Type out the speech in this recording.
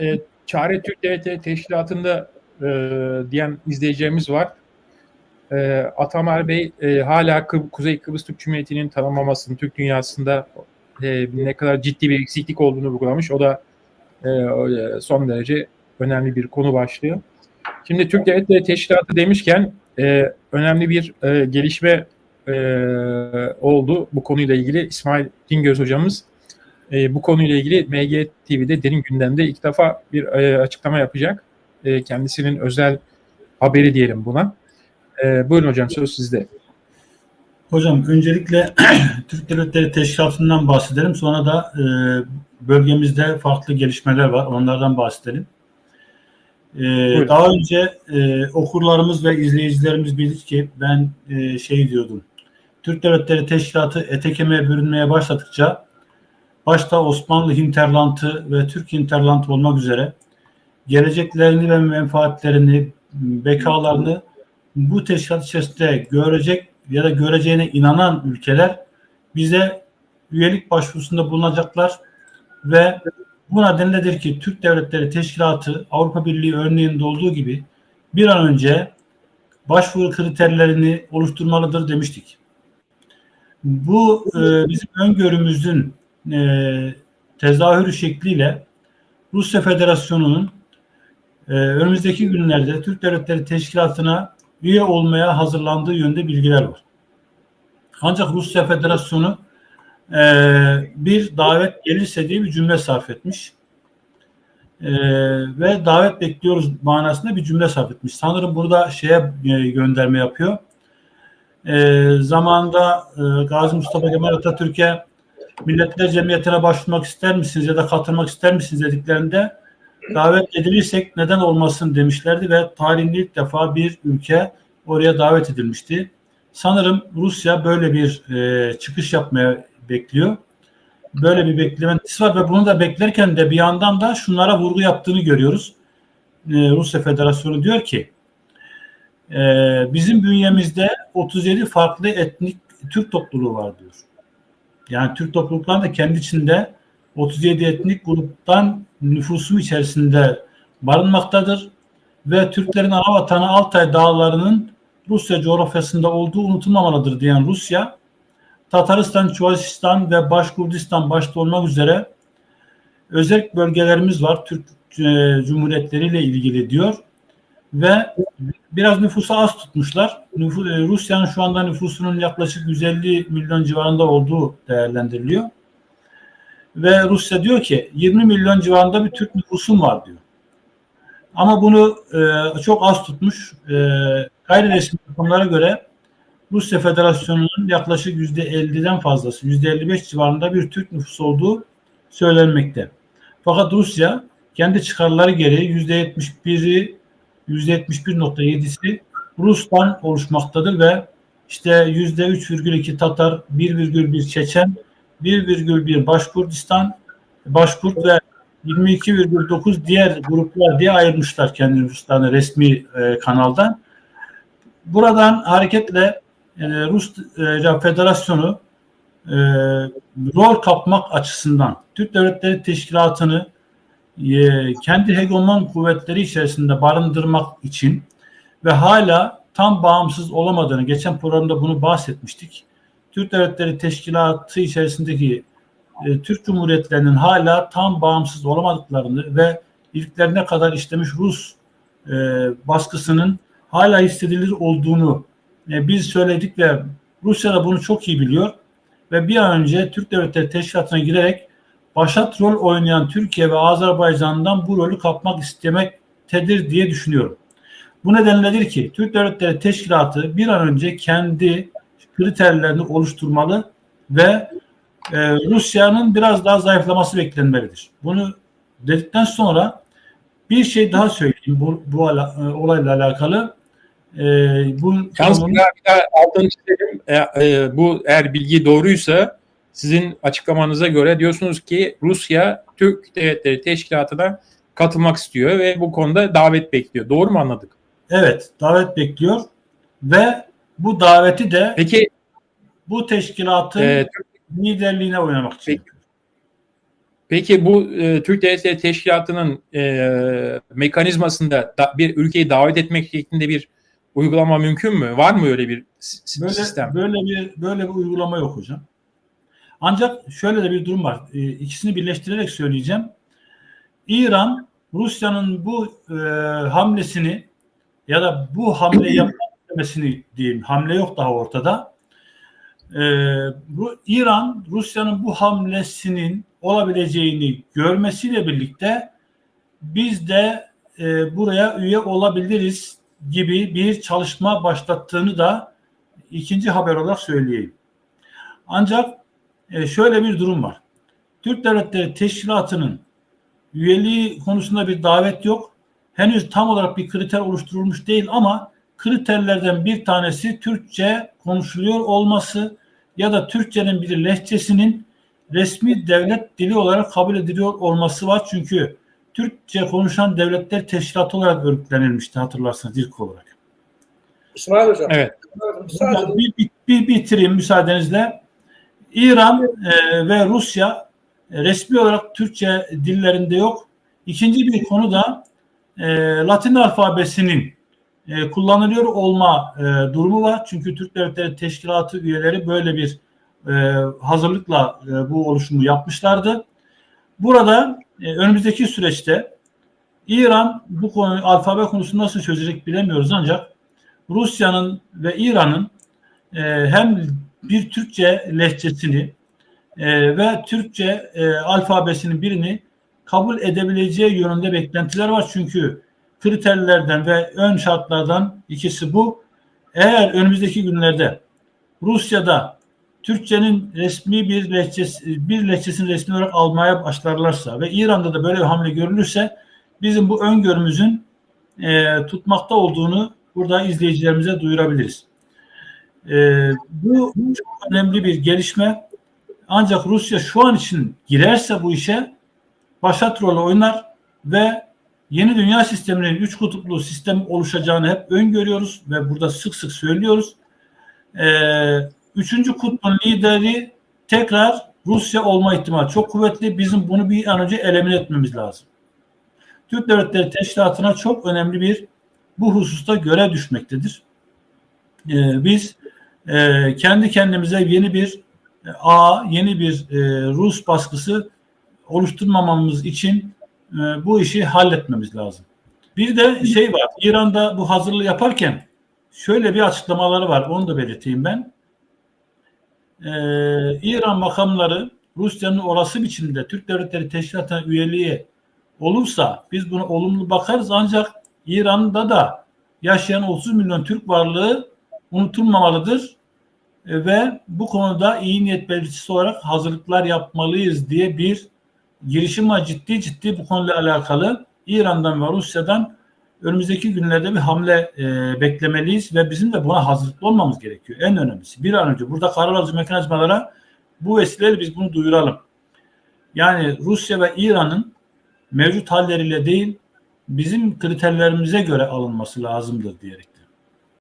e, Çare Türk Devletleri Teşkilatı'nda e, diyen izleyeceğimiz var. E, Atamer Bey e, hala Kıb- Kuzey Kıbrıs Türk Cumhuriyeti'nin tanınmamasının Türk dünyasında e, ne kadar ciddi bir eksiklik olduğunu vurgulamış. O da e, e, son derece önemli bir konu başlığı. Şimdi Türk Devletleri Teşkilatı demişken e, önemli bir e, gelişme e, oldu bu konuyla ilgili. İsmail Dingöz hocamız e, bu konuyla ilgili MG TV'de derin gündemde ilk defa bir e, açıklama yapacak. E, kendisinin özel haberi diyelim buna. E, buyurun hocam söz sizde. Hocam öncelikle Türk Devletleri Teşkilatı'ndan bahsedelim. Sonra da e, bölgemizde farklı gelişmeler var. Onlardan bahsedelim. E, daha önce e, okurlarımız ve izleyicilerimiz bilir ki ben e, şey diyordum. Türk Devletleri Teşkilatı ete kemiğe bürünmeye başladıkça başta Osmanlı hinterlantı ve Türk hinterlantı olmak üzere geleceklerini ve menfaatlerini, bekalarını bu teşkilat içerisinde görecek ya da göreceğine inanan ülkeler bize üyelik başvurusunda bulunacaklar ve bu nedenledir ki Türk Devletleri Teşkilatı Avrupa Birliği örneğinde olduğu gibi bir an önce başvuru kriterlerini oluşturmalıdır demiştik. Bu e, bizim öngörümüzün e, tezahürü şekliyle Rusya Federasyonu'nun e, önümüzdeki günlerde Türk Devletleri Teşkilatı'na üye olmaya hazırlandığı yönde bilgiler var. Ancak Rusya Federasyonu e, bir davet gelirse diye bir cümle sarf etmiş. E, ve davet bekliyoruz manasında bir cümle sarf etmiş. Sanırım burada şeye e, gönderme yapıyor. E, zamanında e, Gazi Mustafa Kemal Atatürk'e Milletler Cemiyeti'ne başvurmak ister misiniz ya da katılmak ister misiniz dediklerinde davet edilirsek neden olmasın demişlerdi ve tarihinde ilk defa bir ülke oraya davet edilmişti. Sanırım Rusya böyle bir e, çıkış yapmaya bekliyor. Böyle bir beklemesi var ve bunu da beklerken de bir yandan da şunlara vurgu yaptığını görüyoruz. E, Rusya Federasyonu diyor ki e, bizim bünyemizde 37 farklı etnik Türk topluluğu var diyor. Yani Türk toplulukları da kendi içinde 37 etnik gruptan nüfusu içerisinde barınmaktadır. Ve Türklerin ana vatanı Altay dağlarının Rusya coğrafyasında olduğu unutulmamalıdır diyen Rusya, Tataristan, Çuvaşistan ve Başkurdistan başta olmak üzere özel bölgelerimiz var Türk e, Cumhuriyetleriyle ilgili diyor ve biraz nüfusu az tutmuşlar. Nüfus, e, Rusya'nın şu anda nüfusunun yaklaşık 150 milyon civarında olduğu değerlendiriliyor. Ve Rusya diyor ki 20 milyon civarında bir Türk nüfusum var diyor. Ama bunu e, çok az tutmuş. E, gayri resmi rakamlara göre Rusya Federasyonu'nun yaklaşık %50'den fazlası, %55 civarında bir Türk nüfusu olduğu söylenmekte. Fakat Rusya kendi çıkarları gereği %71'i %71.7'si Rus'tan oluşmaktadır ve işte %3,2 Tatar, 1,1 Çeçen, 1,1 Başkurdistan, Başkurt ve 22,9 diğer gruplar diye ayırmışlar kendini Ruslarını resmi e, kanaldan. Buradan hareketle e, Rus e, Federasyonu e, rol kapmak açısından Türk Devletleri Teşkilatı'nı e, kendi hegemon kuvvetleri içerisinde barındırmak için ve hala tam bağımsız olamadığını geçen programda bunu bahsetmiştik. Türk Devletleri Teşkilatı içerisindeki e, Türk Cumhuriyetlerinin hala tam bağımsız olamadıklarını ve ilklerine kadar işlemiş Rus e, baskısının hala hissedilir olduğunu e, biz söyledik ve Rusya da bunu çok iyi biliyor ve bir an önce Türk Devletleri Teşkilatı'na girerek başat rol oynayan Türkiye ve Azerbaycan'dan bu rolü kapmak istemektedir diye düşünüyorum. Bu nedenledir ki Türk Devletleri Teşkilatı bir an önce kendi kriterlerini oluşturmalı ve e, Rusya'nın biraz daha zayıflaması beklenmelidir. Bunu dedikten sonra bir şey daha söyleyeyim bu, bu ala, e, olayla alakalı. E, bu Yalnız daha, bir daha altını çizelim. E, e, bu eğer bilgi doğruysa sizin açıklamanıza göre diyorsunuz ki Rusya Türk Devletleri Teşkilatı'na katılmak istiyor ve bu konuda davet bekliyor. Doğru mu anladık? Evet, davet bekliyor ve bu daveti de Peki bu teşkilatın e, liderliğine oynamak için. Peki. Peki bu e, Türk Devletleri Teşkilatı'nın e, mekanizmasında da, bir ülkeyi davet etmek şeklinde bir uygulama mümkün mü? Var mı öyle bir s- Böyle, sistem? böyle bir böyle bir uygulama yok hocam. Ancak şöyle de bir durum var. E, ikisini birleştirerek söyleyeceğim. İran Rusya'nın bu e, hamlesini ya da bu hamle yapmasını diyeyim. Hamle yok daha ortada. E, bu İran Rusya'nın bu hamlesinin olabileceğini görmesiyle birlikte biz de e, buraya üye olabiliriz gibi bir çalışma başlattığını da ikinci haber olarak söyleyeyim. Ancak e, şöyle bir durum var. Türk Devletleri Teşkilatı'nın üyeliği konusunda bir davet yok. Henüz tam olarak bir kriter oluşturulmuş değil ama kriterlerden bir tanesi Türkçe konuşuluyor olması ya da Türkçenin bir lehçesinin resmi devlet dili olarak kabul ediliyor olması var. Çünkü Türkçe konuşan devletler teşkilatı olarak örgütlenilmişti hatırlarsanız ilk olarak. İsmail Hocam. Evet. Bir, bir, bir bitireyim müsaadenizle. İran e, ve Rusya e, resmi olarak Türkçe dillerinde yok. İkinci bir konu da e, Latin alfabesinin e, kullanılıyor olma e, durumu var. Çünkü Türk Devletleri Teşkilatı üyeleri böyle bir e, hazırlıkla e, bu oluşumu yapmışlardı. Burada e, önümüzdeki süreçte İran bu konu alfabe konusunu nasıl çözecek bilemiyoruz ancak Rusya'nın ve İran'ın e, hem bir Türkçe lehçesini e, ve Türkçe e, alfabesinin birini kabul edebileceği yönünde beklentiler var. Çünkü kriterlerden ve ön şartlardan ikisi bu. Eğer önümüzdeki günlerde Rusya'da Türkçenin resmi bir lehçesi, bir lehçesini resmi olarak almaya başlarlarsa ve İran'da da böyle bir hamle görülürse bizim bu öngörümüzün e, tutmakta olduğunu burada izleyicilerimize duyurabiliriz. E, bu çok önemli bir gelişme. Ancak Rusya şu an için girerse bu işe başat rolü oynar ve yeni dünya sisteminin üç kutuplu sistem oluşacağını hep öngörüyoruz ve burada sık sık söylüyoruz. E, üçüncü kutbun lideri tekrar Rusya olma ihtimali çok kuvvetli. Bizim bunu bir an önce elimine etmemiz lazım. Türk Devletleri Teşkilatı'na çok önemli bir bu hususta görev düşmektedir. Ee, biz e, kendi kendimize yeni bir e, ağ, yeni bir e, Rus baskısı oluşturmamamız için e, bu işi halletmemiz lazım. Bir de şey var, İran'da bu hazırlığı yaparken şöyle bir açıklamaları var, onu da belirteyim ben. Ee, İran makamları Rusya'nın olası biçimde Türk Devletleri Teşkilatı'na üyeliği olursa biz buna olumlu bakarız ancak İran'da da yaşayan 30 milyon Türk varlığı unutulmamalıdır E, ve bu konuda iyi niyet belirtisi olarak hazırlıklar yapmalıyız diye bir girişim var ciddi ciddi bu konuyla alakalı İran'dan ve Rusya'dan önümüzdeki günlerde bir hamle e, beklemeliyiz ve bizim de buna hazırlıklı olmamız gerekiyor. En önemlisi bir an önce burada karar alıcı mekanizmalara bu vesileyle biz bunu duyuralım. Yani Rusya ve İran'ın mevcut halleriyle değil bizim kriterlerimize göre alınması lazımdır diyerek.